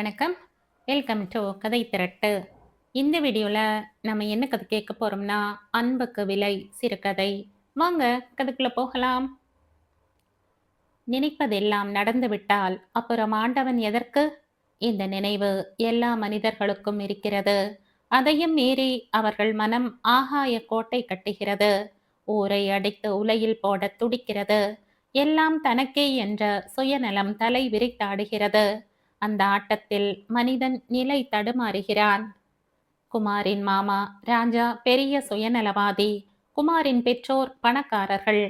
வணக்கம். Welcome to கதை திரட்டு. இந்த வீடியோவில் நம்ம என்ன கதை கேட்க போகிறோம்னா அன்புக்கு விலை சிறுகதை. வாங்க கதைக்குள்ளே போகலாம். நினைப்பதெல்லாம் நடந்துவிட்டால் அப்புறம் ஆண்டவன் எதற்கு? இந்த நினைவு எல்லா மனிதர்களுக்கும் இருக்கிறது. அதையும் மீறி அவர்கள் மனம் ஆகாய கோட்டை கட்டுகிறது. ஊரை அடித்து உலையில் போட துடிக்கிறது. எல்லாம் தனக்கே என்ற சுயநலம் தலை விரித்தாடுகிறது. அந்த ஆட்டத்தில் மனிதன் நிலை தடுமாறுகிறான். குமாரின் மாமா ராஜா பெரிய சுயநலவாதி குமாரின் பெற்றோர் பணக்காரர்கள்.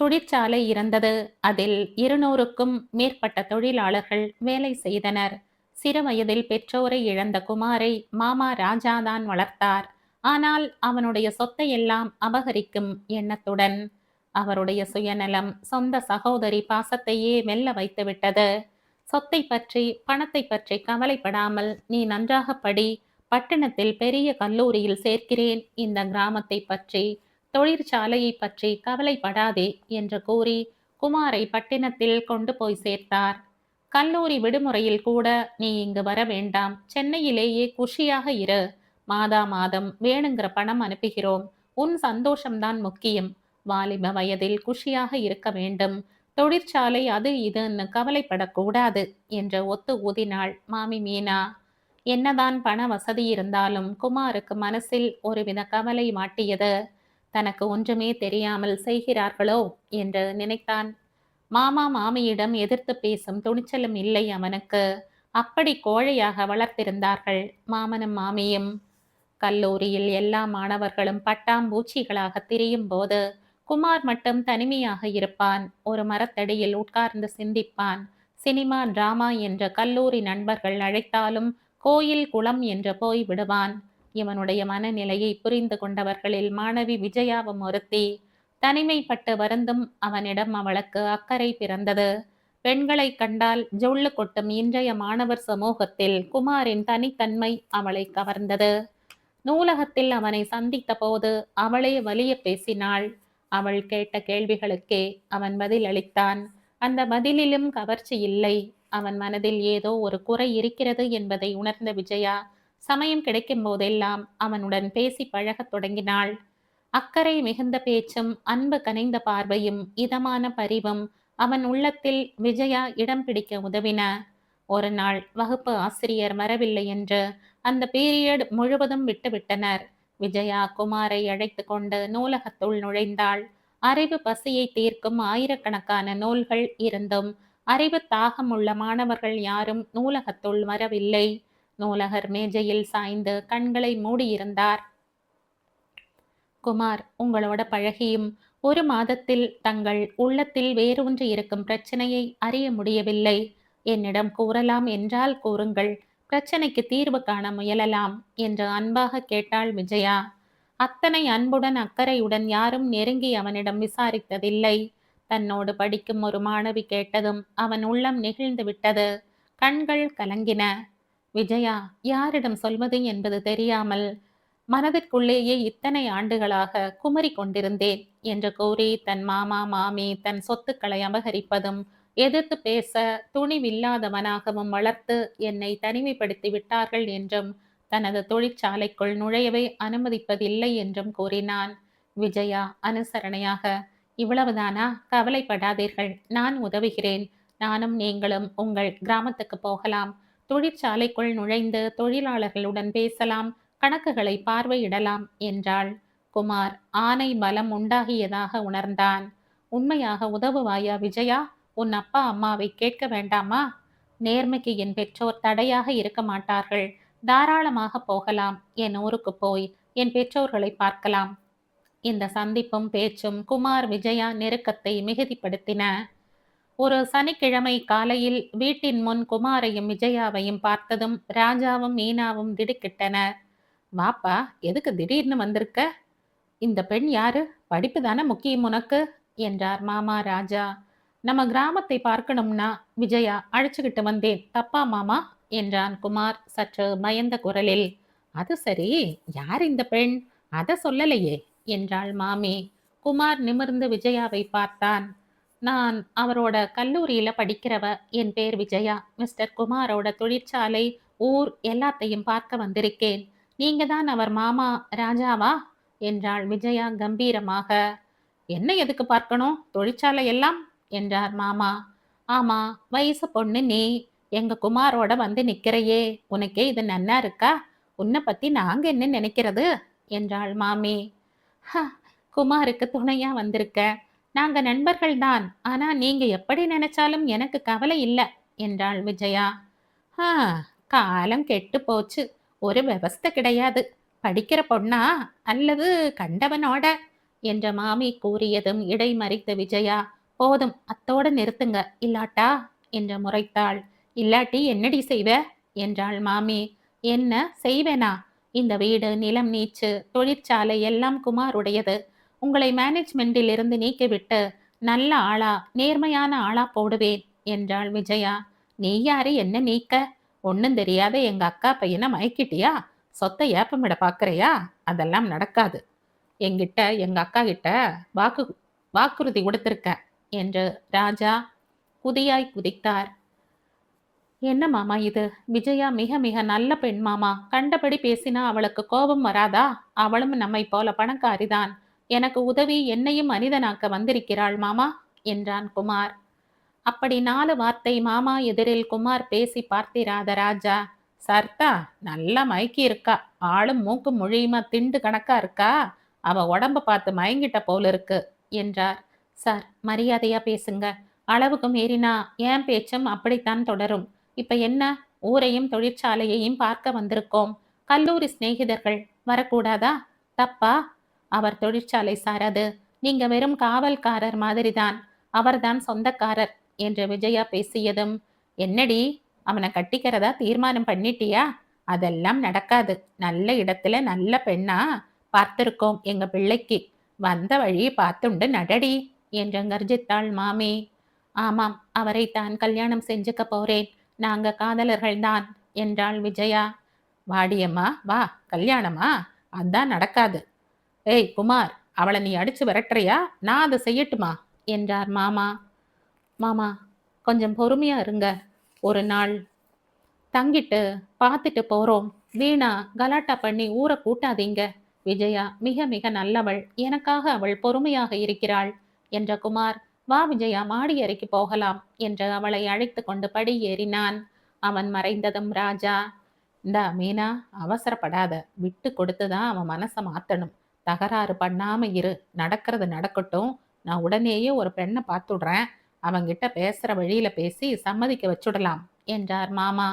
தொழிற்சாலை இருந்தது அதில் இருநூறுக்கும் மேற்பட்ட தொழிலாளர்கள் வேலை செய்தனர். சிறு வயதில் பெற்றோரை இழந்த குமாரை மாமா ராஜாதான் வளர்த்தார். ஆனால் அவனுடைய சொத்தை எல்லாம் அபகரிக்கும் எண்ணத்துடன் அவருடைய சுயநலம் சொந்த சகோதரி பாசத்தையே வெல்ல வைத்துவிட்டது. சொத்தை பற்றி பணத்தை பற்றி கவலைப்படாமல் நீ நன்றாக படி பட்டணத்தில் பெரிய கல்லூரியில் சேர்க்கிறேன். இந்த கிராமத்தை பற்றி தொழிற்சாலையை பற்றி கவலைப்படாதே என்று கூறி குமாரை பட்டினத்தில் கொண்டு போய் சேர்த்தார். கல்லூரி விடுமுறையில் கூட நீ இங்கு வர வேண்டாம். சென்னையிலேயே குஷியாக இரு. மாதா மாதம் வேணுங்கிற பணம் அனுப்புகிறோம். உன் சந்தோஷம்தான் முக்கியம். வாலிப வயதில் குஷியாக இருக்க வேண்டும். தொழிற்சாலை அது இதுன்னு கவலைப்படக்கூடாது என்று ஒத்து ஊதினாள். மாமி மீனா என்னதான் பண வசதி இருந்தாலும் குமாருக்கு மனசில் ஒருவித கவலை மாட்டியது. தனக்கு ஒன்றுமே தெரியாமல் செய்கிறார்களோ? என்று நினைத்தான். மாமா மாமியிடம் எதிர்த்து பேசும் துணிச்சலும் இல்லை அவனுக்கு. அப்படி கோழையாக வளர்த்திருந்தார்கள் மாமனும் மாமியும். கல்லூரியில் எல்லா மாணவர்களும் பட்டாம்பூச்சிகளாக திரியும் போது குமார் மட்டும் தனிமையாக இருப்பான். ஒரு மரத்தடியில் உட்கார்ந்து சிந்திப்பான். சினிமா டிராமா என்ற கல்லூரி நண்பர்கள் அழைத்தாலும் கோயில் குளம் என்று போய் விடுவான். இவனுடைய மனநிலையை புரிந்து கொண்டவர்களில் மாணவி விஜயாவும் ஒருத்தி. தனிமைப்பட்டு வருந்தும் அவனிடம் அவளுக்கு அக்கறை பிறந்தது. பெண்களை கண்டால் ஜொள்ளு கொட்டும் இன்றைய மாணவர் சமூகத்தில் குமாரின் தனித்தன்மை அவளை கவர்ந்தது. நூலகத்தில் அவனை சந்தித்த போது அவளே வலிய பேசினாள். அவள் கேட்ட கேள்விகளுக்கே அவன் பதில் அளித்தான். அந்த பதிலிலும் கவர்ச்சி இல்லை. அவன் மனதில் ஏதோ ஒரு குறை இருக்கிறது என்பதை உணர்ந்த விஜயா சமயம் கிடைக்கும் போதெல்லாம் அவனுடன் பேசி பழகத் தொடங்கினாள். அக்கறை மிகுந்த பேச்சும் அன்பு கனைந்த பார்வையும் இதமான பரிவும் அவன் உள்ளத்தில் விஜயா இடம் பிடிக்க உதவின. ஒரு நாள் வகுப்பு ஆசிரியர் வரவில்லை என்று அந்த பீரியட் முழுவதும் விட்டுவிட்டனர். விஜயா குமாரை அழைத்து கொண்டு நூலகத்துள் நுழைந்தாள். அறிவு பசியை தீர்க்கும் ஆயிரக்கணக்கான நூல்கள் இருந்தும் அறிவு தாகம் உள்ள மாணவர்கள் யாரும் நூலகத்துள் வரவில்லை. நூலகர் மேஜையில் சாய்ந்து கண்களை மூடியிருந்தார். குமார் உங்களோட பழகியும் ஒரு மாதத்தில் தங்கள் உள்ளத்தில் வேரூன்றி இருக்கும் பிரச்சனையை அறிய முடியவில்லை. என்னிடம் கூறலாம் என்றால் கூறுங்கள். பிரச்சனைக்கு தீர்வு காண முயலலாம் என்று அன்பாக கேட்டாள் விஜயா. அத்தனை அன்புடன் அக்கறையுடன் யாரும் நெருங்கி அவனிடம் விசாரித்ததில்லை. தன்னோடு படிக்கும் ஒரு மாணவி கேட்டதும் அவன் உள்ளம் நெகிழ்ந்து விட்டது. கண்கள் கலங்கின. விஜயா யாரிடம் சொல்வது என்பது தெரியாமல் மனதிற்குள்ளேயே இத்தனை ஆண்டுகளாக குமரி கொண்டிருந்தேன் என்று கூறி தன் மாமா மாமி தன் சொத்துக்களை அபகரிப்பதும் எதிர்த்து பேச துணிவில்லாதவனாகவும் வளர்த்து என்னை தனிமைப்படுத்தி விட்டார்கள் என்றும் தனது தொழிற்சாலைக்குள் நுழையவே அனுமதிப்பதில்லை என்றும் கூறினான். விஜயா அனுசரணையாக இவ்வளவுதானா? கவலைப்படாதீர்கள். நான் உதவுகிறேன். நானும் நீங்களும் உங்கள் கிராமத்துக்கு போகலாம். தொழிற்சாலைக்குள் நுழைந்து தொழிலாளர்களுடன் பேசலாம். கணக்குகளை பார்வையிடலாம் என்றாள். குமார் ஆனை பலம் உண்டாகியதாக உணர்ந்தான். உண்மையாக உதவுவாயா விஜயா? உன் அப்பா அம்மாவை கேட்க வேண்டாமா? நேர்மைக்கு என் பெற்றோர் தடையாக இருக்க மாட்டார்கள். தாராளமாக போகலாம். என் ஊருக்கு போய் என் பெற்றோர்களை பார்க்கலாம். இந்த சந்திப்பும் பேச்சும் குமார் விஜயா நெருக்கத்தை மிகுதிப்படுத்தின. ஒரு சனிக்கிழமை காலையில் வீட்டின் முன் குமாரையும் விஜயாவையும் பார்த்ததும் ராஜாவும் மீனாவும் திடுக்கிட்டனர் வாப்பா எதுக்கு திடீர்னு வந்திருக்க? இந்த பெண் யாரு? படிப்பு தானே முக்கியம் உனக்கு? என்றார் மாமா ராஜா. நம்ம கிராமத்தை பார்க்கணும்னா விஜயா அழைச்சுக்கிட்டு வந்தேன். தப்பா மாமா என்றான் குமார் சற்று பயந்த குரலில். அது சரி யார் இந்த பெண்? அதை சொல்லலையே என்றாள் மாமி. குமார் நிமிர்ந்து விஜயாவை பார்த்தான். நான் அவரோட கல்லூரியில படிக்கிறவ என் பேர் விஜயா. மிஸ்டர் குமாரோட தொழிற்சாலை ஊர் எல்லாத்தையும் பார்க்க வந்திருக்கேன். நீங்க தான் அவர் மாமா ராஜாவா? என்றாள் விஜயா கம்பீரமாக. என்ன எதுக்கு பார்க்கணும்? தொழிற்சாலை எல்லாம் என்றார் மாமா. ஆமா வயசு பொண்ணு நீ. எங்க குமாரோட வந்து நிக்கிறையே. உனக்கே இது நன்னா இருக்கா? உன்னை பத்தி நாங்க என்ன நினைக்கிறது? என்றாள் மாமி. "ஹ, குமாருக்கு துணையா வந்திருக்க. நாங்க நண்பர்கள் தான். ஆனா நீங்க எப்படி நினைச்சாலும் எனக்கு கவலை இல்லை என்றாள் விஜயா. ஆ காலம் கெட்டு போச்சு. ஒரு விவஸ்தை கிடையாது. படிக்கிற பொண்ணா? அல்லது கண்டவனோட? என்ற மாமி கூறியதும் இடைமறித்த விஜயா. போதும் அத்தோட நிறுத்துங்க இல்லாட்டா? என்று முறைத்தாள். இல்லாட்டி என்னடி செய்வ? என்றாள் மாமி. என்ன செய்வேனா? இந்த வீடு நிலம் நீச்சு தொழிற்சாலை எல்லாம் குமாருடையது. உங்களை மேனேஜ்மெண்டில் இருந்து நீக்கிவிட்டு நல்ல ஆளா நேர்மையான ஆளா போடுவேன் என்றாள் விஜயா. நீ யாரு? என்ன நீக்க? ஒன்னும் தெரியாத எங்க அக்கா பையனை மயக்கிட்டியா? சொத்தை ஏப்பமிட பாக்குறியா? அதெல்லாம் நடக்காது. என்கிட்ட எங்க அக்கா கிட்ட வாக்கு வாக்குறுதி கொடுத்துருக்கேன் என்று ராஜா குதியாய் குதித்தார். என்ன மாமா இது? விஜயா மிக மிக நல்ல பெண் மாமா. கண்டபடி பேசினா அவளுக்கு கோபம் வராதா? அவளும் நம்மை போல பணக்காரிதான். எனக்கு உதவி என்னையும் மனிதனாக்க வந்திருக்கிறாள் மாமா என்றான் குமார். அப்படி நாலு வார்த்தை மாமா எதிரில் குமார் பேசி பார்த்திராத ராஜா. சர்த்தா நல்லா மயக்கி இருக்கா ஆளும் மூக்கும் மொழியுமா திண்டு கணக்கா இருக்கா? அவ உடம்ப பார்த்து மயங்கிட்ட போல இருக்கு என்றார். சார் மரியாதையா பேசுங்க. அளவுக்கு மீறினா என் பேச்சும் அப்படித்தான் தொடரும். இப்ப என்ன? ஊரையும் தொழிற்சாலையையும் பார்க்க வந்திருக்கோம். கல்லூரி சிநேகிதர்கள் வரக்கூடாதா? தப்பா? அவர் தொழிற்சாலை சார் அது. நீங்க வெறும் காவல்காரர் மாதிரிதான். அவர்தான் சொந்தக்காரர் என்று விஜயா பேசியதும் என்னடி? அவனை கட்டிக்கிறதா தீர்மானம் பண்ணிட்டியா? அதெல்லாம் நடக்காது. நல்ல இடத்துல நல்ல பெண்ணா பார்த்திருக்கோம் எங்க பிள்ளைக்கு. வந்த வழியை பார்த்துண்டு நடடி. என்று கர்ஜித்தாள் மாமி ஆமாம் அவரை தான் கல்யாணம் செஞ்சுக்க போறேன். நாங்க காதலர்கள்தான் என்றாள் விஜயா. வாடியம்மா வா கல்யாணமா? அதான் நடக்காது. ஏய் குமார் அவளை நீ அடிச்சு விரட்டுறியா? நான் அதை செய்யட்டுமா? என்றார் மாமா. மாமா கொஞ்சம் பொறுமையா இருங்க. ஒரு நாள் தங்கிட்டு பார்த்துட்டு போறோம். வீணா கலாட்டா பண்ணி ஊரை கூட்டாதீங்க. விஜயா மிக மிக நல்லவள். எனக்காக அவள் பொறுமையாக இருக்கிறாள். என்ற குமார் வா விஜயா மாடி அறைக்கு போகலாம் என்று அவளை அழைத்து கொண்டு படி ஏறினான் அவன் மறைந்ததும் ராஜா இந்த மீனா அவசரப்படாத. விட்டு கொடுத்துதான் அவன் மனசை மாத்தணும். தகராறு பண்ணாம இரு. நடக்கிறது நடக்கட்டும். நான் உடனேயே ஒரு பெண்ணை பார்த்துடுறேன். அவங்கிட்ட பேசுற வழியில பேசி சம்மதிக்க வச்சுடலாம் என்றார் மாமா.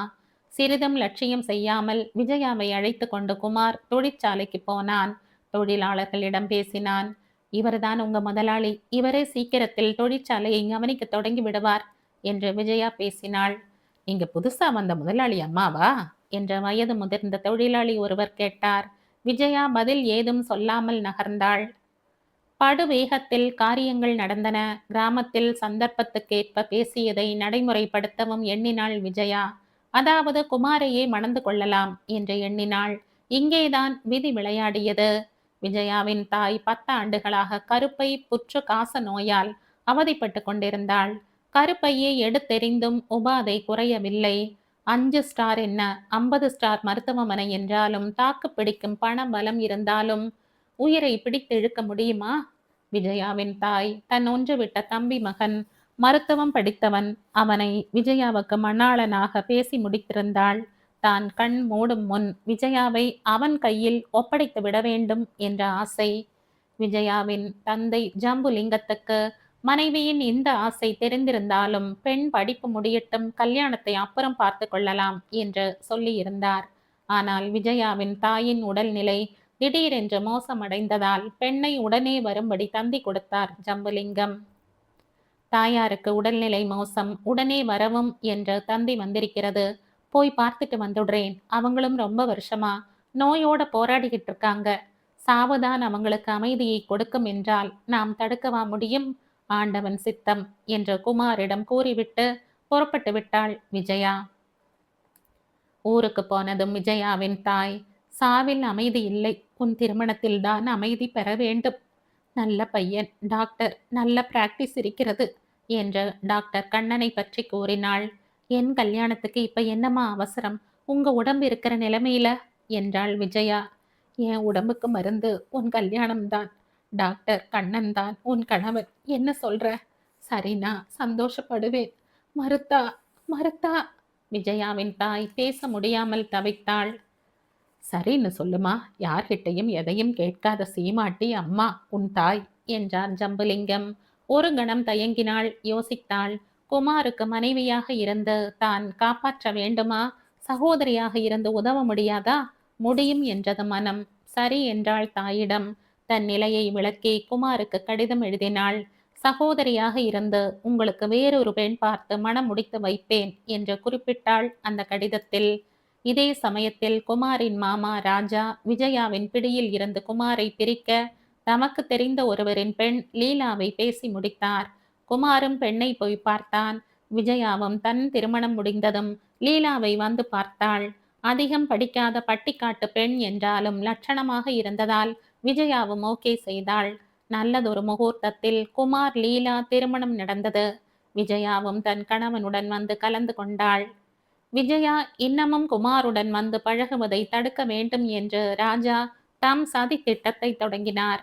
சிறிதும் லட்சியம் செய்யாமல் விஜயாவை அழைத்து கொண்டு குமார் தொழிற்சாலைக்கு போனான். தொழிலாளர்களிடம் பேசினான். இவர்தான் உங்க முதலாளி. இவரே சீக்கிரத்தில் தொழிற்சாலையை கவனிக்க தொடங்கி விடுவார் என்று விஜயா பேசினாள். நீங்க புதுசா வந்த முதலாளி அம்மாவா? என்ற வயது முதிர்ந்த தொழிலாளி ஒருவர் கேட்டார். விஜயா பதில் ஏதும் சொல்லாமல் நகர்ந்தாள். படுவேகத்தில் காரியங்கள் நடந்தன. கிராமத்தில் சந்தர்ப்பத்துக்கேற்ப பேசியதை நடைமுறைப்படுத்தவும் எண்ணினாள் விஜயா. அதாவது குமாரையே மணந்து கொள்ளலாம் என்று எண்ணினாள். இங்கேதான் விதி விளையாடியது. விஜயாவின் தாய் பத்தாண்டுகளாக கருப்பை புற்று காச நோயால் அவதிப்பட்டு கொண்டிருந்தாள். கருப்பையை எடுத்தெறிந்தும் உபாதை குறையவில்லை. அஞ்சு ஸ்டார் என்ன? ஐம்பது ஸ்டார் மருத்துவமனை என்றாலும் தாக்கு பிடிக்கும் பண பலம் இருந்தாலும் உயிரை பிடித்தெழுக்க முடியுமா? விஜயாவின் தாய் தன் ஒன்றுவிட்ட தம்பி மகன் மருத்துவம் படித்தவன். அவனை விஜயாவுக்கு மணாளனாக பேசி முடித்திருந்தாள். தான் கண் மூடும் முன் விஜயாவை அவன் கையில் ஒப்படைத்து விட வேண்டும் என்ற ஆசை. விஜயாவின் தந்தை ஜம்புலிங்கத்துக்கு மனைவியின் இந்த ஆசை தெரிந்திருந்தாலும் பெண் படிப்பு முடியட்டும் கல்யாணத்தை அப்புறம் பார்த்து கொள்ளலாம் என்று சொல்லியிருந்தார். ஆனால் விஜயாவின் தாயின் உடல்நிலை திடீரென்று மோசமடைந்ததால் பெண்ணை உடனே வரும்படி தந்தி கொடுத்தார் ஜம்புலிங்கம். தாயாருக்கு உடல்நிலை மோசம் உடனே வரவும் என்று தந்தி வந்திருக்கிறது. போய் பார்த்துட்டு வந்துடுறேன். அவங்களும் ரொம்ப வருஷமா நோயோட போராடிக்கிட்டு இருக்காங்க. சாவுதான் அவங்களுக்கு அமைதியை கொடுக்கும் என்றால் நாம் தடுக்கவா முடியும்? ஆண்டவன் சித்தம் என்று குமாரிடம் கூறிவிட்டு புறப்பட்டு விட்டாள் விஜயா. ஊருக்கு போனதும் விஜயாவின் தாய் சாவில் அமைதி இல்லை. உன் திருமணத்தில் தான் அமைதி பெற வேண்டும். நல்ல பையன் டாக்டர். நல்ல பிராக்டிஸ் இருக்கிறது என்று டாக்டர் கண்ணனை பற்றி கூறினாள். என் கல்யாணத்துக்கு இப்ப என்னம்மா அவசரம்? உங்க உடம்பு இருக்கிற நிலைமையில? என்றாள் விஜயா. என் உடம்புக்கு மருந்து உன் கல்யாணம்தான். டாக்டர் கண்ணன் தான் உன் கணவன். என்ன சொல்ற? சரினா சந்தோஷப்படுவேன். மறுத்தா மறுத்தா? விஜயாவின் தாய் பேச முடியாமல் தவித்தாள். சரின்னு சொல்லுமா? யார்கிட்டையும் எதையும் கேட்காத சீமாட்டி அம்மா உன் தாய் என்றார் ஜம்புலிங்கம். ஒரு கணம் தயங்கினாள் யோசித்தாள். குமாருக்கு மனைவியாக இருந்து தான் காப்பாற்ற வேண்டுமா? சகோதரியாக இருந்து உதவ முடியாதா? முடியும் என்றது மனம். சரி என்றாள் தாயிடம். தன் நிலையை விளக்கி குமாருக்கு கடிதம் எழுதினாள் சகோதரியாக இருந்து உங்களுக்கு வேறொரு பெண் பார்த்து மனம் முடித்து வைப்பேன் என்று குறிப்பிட்டாள் அந்த கடிதத்தில். இதே சமயத்தில் குமாரின் மாமா ராஜா விஜயாவின் பிடியில் இருந்து குமாரை பிரிக்க தமக்கு தெரிந்த ஒருவரின் பெண் லீலாவை பேசி முடித்தார். குமாரும் பெண்ணை போய் பார்த்தான். விஜயாவும் தன் திருமணம் முடிந்ததும் லீலாவை வந்து பார்த்தாள். அதிகம் படிக்காத பட்டிக்காட்டு பெண் என்றாலும் லட்சணமாக இருந்ததால் விஜயாவும் ஓகே செய்தாள். நல்லதொரு முகூர்த்தத்தில் குமார் லீலா திருமணம் நடந்தது. விஜயாவும் தன் கணவனுடன் வந்து கலந்து கொண்டாள். விஜயா இன்னமும் குமாருடன் வந்து பழகுவதை தடுக்க வேண்டும் என்று ராஜா தம் சதி திட்டத்தை தொடங்கினார்.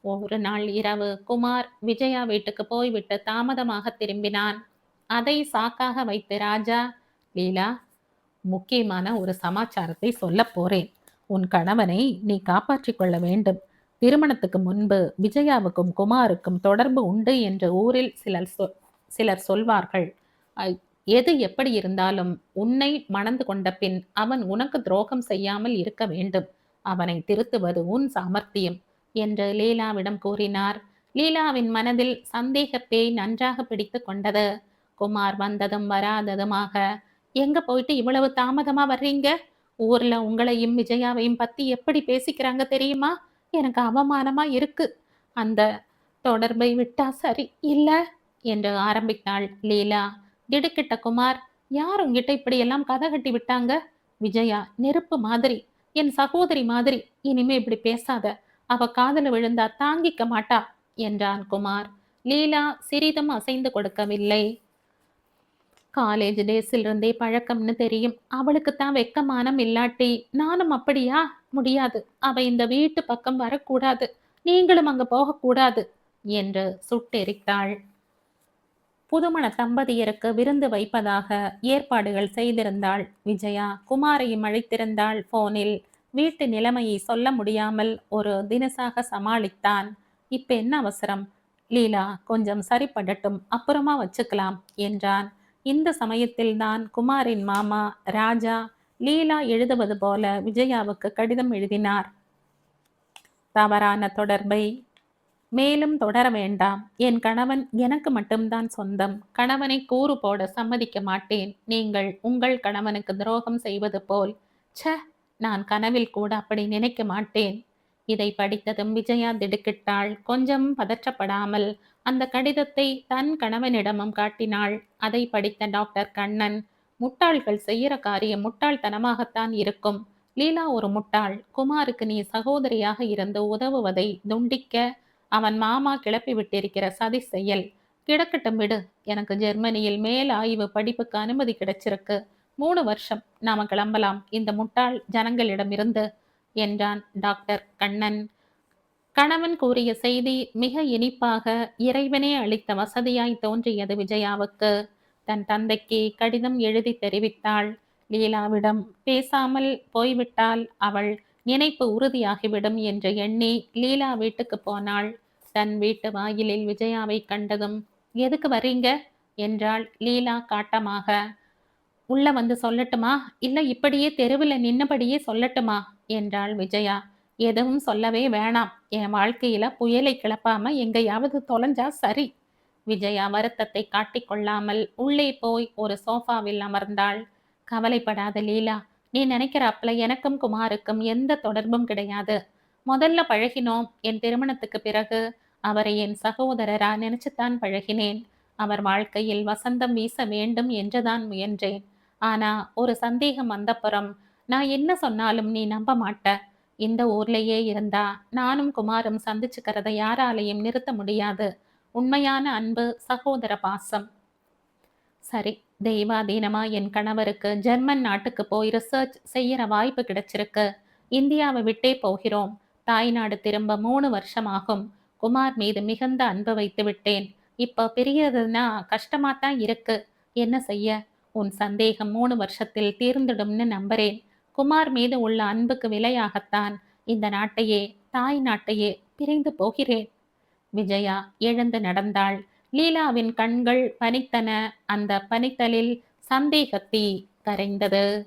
ஒரு நாள் இரவு குமார் விஜயா வீட்டுக்கு போய்விட்டு தாமதமாக திரும்பினான். அதை சாக்காக வைத்து ராஜா லீலா முக்கியமான ஒரு சமாச்சாரத்தை சொல்ல போறேன். உன் கணவனை நீ காப்பாற்றிக் கொள்ள வேண்டும். திருமணத்துக்கு முன்பு விஜயாவுக்கும் குமாருக்கும் தொடர்பு உண்டு என்று ஊரில் சிலர் சொ- சிலர் சொல்வார்கள். ஐ- எது எப்படி இருந்தாலும் உன்னை மணந்து கொண்ட பின் அவன் உனக்கு துரோகம் செய்யாமல் இருக்க வேண்டும். அவனை திருத்துவது உன் சாமர்த்தியம். என்று லீலாவிடம் கூறினார். லீலாவின் மனதில் சந்தேக பேய் நன்றாக பிடித்து கொண்டது. குமார் வந்ததும் வராததுமாக எங்க போயிட்டு இவ்வளவு தாமதமா வர்றீங்க? ஊர்ல உங்களையும் விஜயாவையும் பத்தி எப்படி பேசிக்கிறாங்க தெரியுமா? எனக்கு அவமானமா இருக்கு. அந்த தொடர்பை விட்டா சரி இல்ல? என்று ஆரம்பித்தாள் லீலா. திடுக்கிட்ட குமார் யார் உங்ககிட்ட இப்படி எல்லாம் கதை கட்டி விட்டாங்க? விஜயா நெருப்பு மாதிரி என் சகோதரி மாதிரி. இனிமே இப்படி பேசாத. அவ காதல விழுந்தா தாங்கிக்க மாட்டா என்றான் குமார். லீலா சிறிதும் அசைந்து கொடுக்கவில்லை. காலேஜ் டேஸில் இருந்தே பழக்கம்னு தெரியும். அவளுக்கு தான் வெக்கமானம் இல்லாட்டி நானும் அப்படியா? முடியாது. அவ இந்த வீட்டு பக்கம் வரக்கூடாது. நீங்களும் அங்க போகக்கூடாது என்று சுட்டெரித்தாள். புதுமண தம்பதியருக்கு விருந்து வைப்பதாக ஏற்பாடுகள் செய்திருந்தாள் விஜயா. குமாரையும் அழைத்திருந்தாள் போனில் வீட்டு நிலைமையை சொல்ல முடியாமல் ஒரு தினசாக சமாளித்தான். இப்ப என்ன அவசரம்? லீலா கொஞ்சம் சரிப்படட்டும் அப்புறமா வச்சுக்கலாம் என்றான். இந்த சமயத்தில்தான் குமாரின் மாமா ராஜா லீலா எழுதுவது போல விஜயாவுக்கு கடிதம் எழுதினார். தவறான தொடர்பை மேலும் தொடர வேண்டாம். என் கணவன் எனக்கு மட்டும்தான் சொந்தம். கணவனை கூறு போட சம்மதிக்க மாட்டேன். நீங்கள் உங்கள் கணவனுக்கு துரோகம் செய்வது போல். ச்ச! நான் கனவில் கூட அப்படி நினைக்க மாட்டேன். இதை படித்ததும் விஜயா திடுக்கிட்டாள். கொஞ்சம் பதற்றப்படாமல் அந்த கடிதத்தை தன் கணவனிடமும் காட்டினாள். அதை படித்த டாக்டர் கண்ணன் முட்டாள்கள் செய்யற காரியம் முட்டாள்தனமாகத்தான் இருக்கும். லீலா ஒரு முட்டாள். குமாருக்கு நீ சகோதரியாக இருந்து உதவுவதை துண்டிக்க அவன் மாமா கிளப்பி விட்டிருக்கிற சதி செயல். கிடக்கட்டும் விடு. எனக்கு ஜெர்மனியில் மேல் ஆய்வு படிப்புக்கு அனுமதி கிடைச்சிருக்கு. மூணு வருஷம் நாம கிளம்பலாம். இந்த முட்டாள் ஜனங்களிடமிருந்து என்றான் டாக்டர் கண்ணன். கணவன் கூறிய செய்தி மிக இனிப்பாக இறைவனே அளித்த வசதியாய் தோன்றியது விஜயாவுக்கு. தன் தந்தைக்கு கடிதம் எழுதி தெரிவித்தாள். லீலாவிடம் பேசாமல் போய்விட்டால் அவள் நினைப்பு உறுதியாகிவிடும் என்று எண்ணி லீலா வீட்டுக்கு போனாள். தன் வீட்டு வாயிலில் விஜயாவை கண்டதும் எதுக்கு வரீங்க என்றாள் லீலா காட்டமாக. உள்ள வந்து சொல்லட்டுமா? இல்ல இப்படியே தெருவில் நின்னபடியே சொல்லட்டுமா? என்றாள் விஜயா. எதுவும் சொல்லவே வேணாம். என் வாழ்க்கையில புயலை கிளப்பாம எங்கேயாவது தொலைஞ்சா சரி. விஜயா வருத்தத்தை காட்டிக்கொள்ளாமல் உள்ளே போய் ஒரு சோஃபாவில் அமர்ந்தாள். கவலைப்படாத லீலா நீ நினைக்கிறாப்புல எனக்கும் குமாருக்கும் எந்த தொடர்பும் கிடையாது. முதல்ல பழகினோம். என் திருமணத்துக்கு பிறகு அவரை என் சகோதரரா நினைச்சுத்தான் பழகினேன். அவர் வாழ்க்கையில் வசந்தம் வீச வேண்டும் என்றுதான் முயன்றேன். ஆனா ஒரு சந்தேகம் வந்தப்புறம் நான் என்ன சொன்னாலும் நீ நம்ப மாட்ட. இந்த ஊர்லயே இருந்தா நானும் குமாரும் சந்திச்சுக்கிறத யாராலையும் நிறுத்த முடியாது. உண்மையான அன்பு சகோதர பாசம். சரி தெய்வாதீனமா என் கணவருக்கு ஜெர்மன் நாட்டுக்கு போய் ரிசர்ச் செய்யற வாய்ப்பு கிடைச்சிருக்கு. இந்தியாவை விட்டே போகிறோம். தாய்நாடு திரும்ப மூணு வருஷமாகும். குமார் மீது மிகுந்த அன்பு வைத்து விட்டேன் இப்போ பிரியறதுன்னா கஷ்டமா தான் இருக்கு. என்ன செய்ய? உன் சந்தேகம் மூணு வருஷத்தில் தீர்ந்துடும்னு நம்புறேன். குமார் மீது உள்ள அன்புக்கு விலையாகத்தான் இந்த நாட்டையே தாய் நாட்டையே பிரிந்து போகிறேன். விஜயா எழுந்து நடந்தாள். லீலாவின் கண்கள் பனித்தன. அந்த பனித்தலில் சந்தேகத்தீ கரைந்தது.